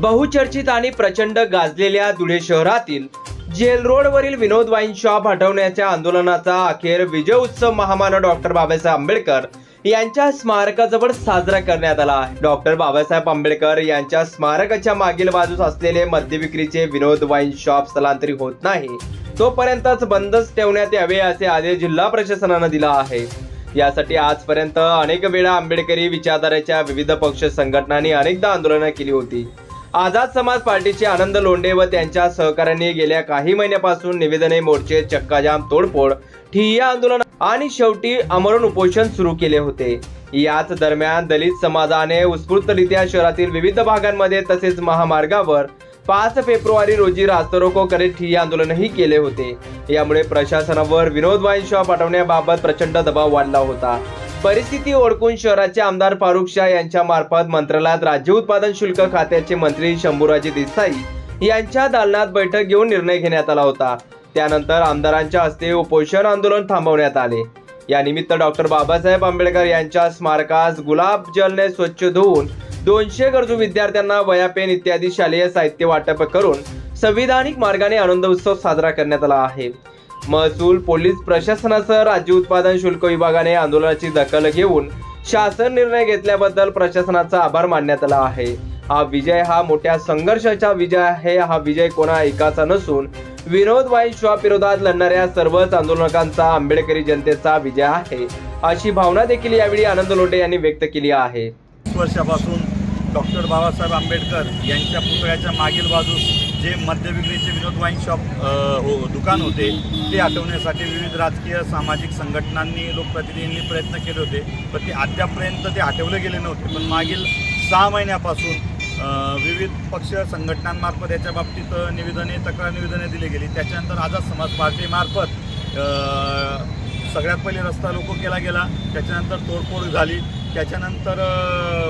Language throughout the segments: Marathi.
बहुचर्चित आणि प्रचंड गाजलेल्या धुळे शहरातील जेल रोडवरील विनोद वाईन शॉप हटवण्याच्या आंदोलनाचा अखेर विजय उत्सव महामानव डॉक्टर बाबासाहेब आंबेडकर यांच्या स्मारकाजवळ साजरा करण्यात आला. आहे डॉक्टर बाबासाहेब आंबेडकर यांच्या स्मारकाच्या मागील बाजूस असलेले मद्य विक्रीचे विनोद वाईन शॉप स्थलांतरित होत नाही. तोपर्यंतच बंदच ठेवण्यात यावे असे आदेश जिल्हा प्रशासनानं दिला आहे. यासाठी आजपर्यंत अनेक वेळा आंबेडकरी विचारधाराच्या विविध पक्ष संघटनांनी अनेकदा आंदोलनं केली होती. आझाद समाज पार्टीचे आनंद लोंढे व त्यांच्या सहकाऱ्यांनी गेल्या काही महिन्यापासून निवेदने मोर्चे चक्काजाम तोडफोड ठिय्या आंदोलन आणि शेवटी आमरण उपोषण सुरू केले होते. याच दरम्यान दलित समाजाने उत्स्फूर्तरित्या शहरातील विविध भागांमध्ये तसेच महामार्गावर पाच फेब्रुवारी रोजी रास्तरोको करीत ठिय्या आंदोलनही केले होते. यामुळे प्रशासनावर विनोद वाईन शॉप पाठवण्याबाबत प्रचंड दबाव वाढला होता. परिस्थिती ओळखून शहराचे आमदार फारुख शाह यांच्या मार्फत मंत्रालयात राज्य उत्पादन शुल्क खात्याचे मंत्री शंभूराजे देसाई यांच्या दालनात बैठक घेऊन निर्णय घेण्यात आला होता. त्यानंतर आमदारांच्या हस्ते उपोषण आंदोलन थांबवण्यात आले. यानिमित्त डॉक्टर बाबासाहेब आंबेडकर यांच्या स्मारकास गुलाब जलने स्वच्छ धुवून दोनशे गरजू विद्यार्थ्यांना वया पेन इत्यादी शालेय साहित्य वाटप करून संविधानिक मार्गाने आनंद उत्सव साजरा करण्यात आला आहे. महसूल पोलीस प्रशासनासह राज्य उत्पादन शुल्क विभागाने आंदोलनाची दखल घेऊन शासन निर्णय घेतल्याबद्दल प्रशासनाचा आभार मानण्यात आला आहे. हा विजय हा मोठ्या संघर्षाचा विजय आहे. हा विजय कोणा एकाचा नसून विनोद वाईन शॉप विरोधात लढणाऱ्या सर्वच आंदोलकांचा आंबेडकरी जनतेचा विजय आहे. अशी भावना देखील यावेळी आनंद लोटे यांनी व्यक्त केली आहे. वर्षापासून डॉक्टर बाबासाहेब आंबेडकर यांच्या पुतळ्याच्या मागील बाजूस जे मद्य विक्रीचे विनोद वाईन शॉप हो दुकान होते ते हटवण्यासाठी विविध राजकीय सामाजिक संघटनांनी लोकप्रतिनिधींनी प्रयत्न केले होते पण ते अद्यापर्यंत ते हटवले गेले नव्हते. पण मागील सहा महिन्यापासून विविध पक्ष संघटनांमार्फत याच्या बाबतीत निवेदने तक्रार निवेदने दिली गेली. त्याच्यानंतर आझाद समाज पार्टीमार्फत सगळ्यात पहिले रस्ता रोको केला गेला. त्याच्यानंतर तोडफोड झाली. त्याच्यानंतर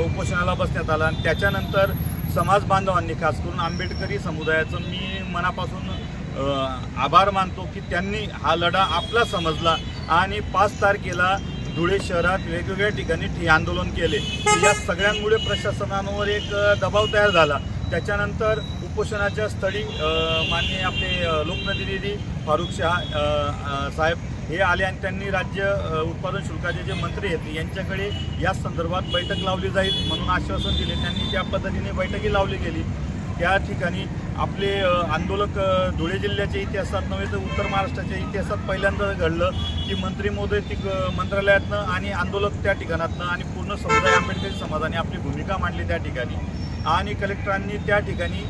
उपोषणाला बसण्यात आला. आणि त्याच्यानंतर समाज बांधवांनी खास करून आंबेडकरी समुदायाचं मी मनापासून आभार मानतो की त्यांनी हा लढा आपला समजला आणि पाच तारखेला धुळे शहरात वेगवेगळ्या ठिकाणी ठिय्या आंदोलन केले. या सगळ्यांमुळे प्रशासनावर एक दबाव तयार झाला. त्याच्यानंतर उपोषणाच्या स्थळी माननीय आपले लोकप्रतिनिधी फारुख शहा साहेब हे आले आणि त्यांनी राज्य उत्पादन शुल्काचे जे मंत्री आहेत यांच्याकडे या संदर्भात बैठक लावली जाईल म्हणून आश्वासन दिले. त्यांनी ज्या पद्धतीने बैठकी लावली गेली त्या ठिकाणी आपले आंदोलक धुळे जिल्ह्याच्या इतिहासात नव्हे तर उत्तर महाराष्ट्राच्या इतिहासात पहिल्यांदा घडलं की मंत्री मोदय ती मंत्रालयातनं आणि आंदोलक त्या ठिकाणातनं आणि पूर्ण समुदाय आंबेडकरी समाजाने आपली भूमिका मांडली त्या ठिकाणी. आणि कलेक्टरांनी त्या ठिकाणी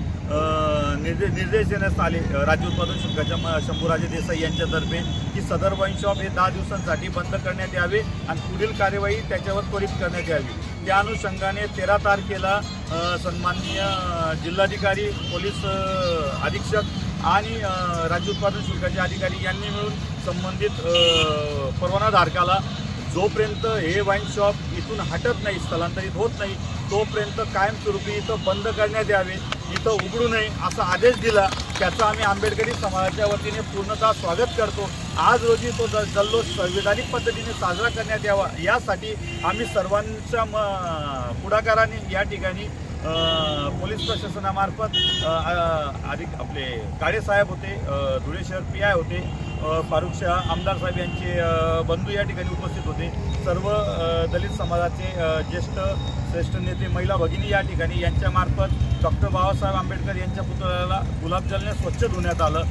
निर्देश निर्देश देण्यात आले. राज्य उत्पादन शुल्काच्या म- शंभूराजे देसाई यांच्यातर्फे की सदर वाईन शॉप हे दहा दिवसांसाठी बंद करण्यात यावे आणि पुढील कार्यवाही त्याच्यावर त्वरित करण्यात यावी. त्या अनुषंगाने तेरा तारखेला सन्माननीय जिल्हाधिकारी पोलीस अधीक्षक आणि राज्य उत्पादन शुल्काचे अधिकारी यांनी मिळून संबंधित परवानाधारकाला जोपर्यंत हे वाईन शॉप इथून हटत नाही स्थलांतरित होत नाही तोपर्यंत कायमस्वरूपी इथं बंद करण्यात यावे इथं उघडू नये असा आदेश दिला त्याचं आम्ही आंबेडकरी समाजाच्या वतीने पूर्णतः स्वागत करतो. आज रोजी तो जल्लोष संविधानिक पद्धतीने साजरा करण्यात यावा यासाठी आम्ही सर्वांच्या म पुढाकाराने या ठिकाणी पोलीस प्रशासनामार्फत अधिक आपले काळेसाहेब होते धुळे शहर पी आय होते फारुख शाह आमदार साहेब यांचे बंधू या ठिकाणी उपस्थित होते. सर्व दलित समाजाचे ज्येष्ठ श्रेष्ठ नेते महिला भगिनी या ठिकाणी यांच्यामार्फत डॉक्टर बाबासाहेब आंबेडकर यांच्या पुतळ्याला गुलाबजलने स्वच्छ धुण्यात आलं.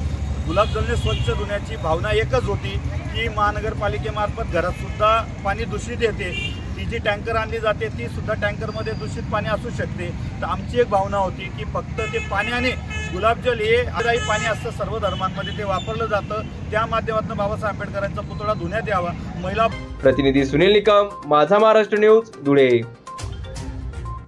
गुलाबजलने स्वच्छ धुण्याची भावना एकच होती की महानगरपालिकेमार्फत घरातसुद्धा पाणी दूषित येते. ती जी टँकर आणली जाते ती सुद्धा टँकरमध्ये दूषित पाणी असू शकते. तर आमची एक भावना होती की फक्त ते पाण्याने गुलाबजल हे आदायी पाणी असतं सर्व धर्मांमध्ये ते वापरलं जातं. त्या माध्यमातून बाबासाहेब आंबेडकरांचा पुतळा धुण्यात यावा. महिला प्रतिनिधी सुनील निकम माझा महाराष्ट्र न्यूज धुळे.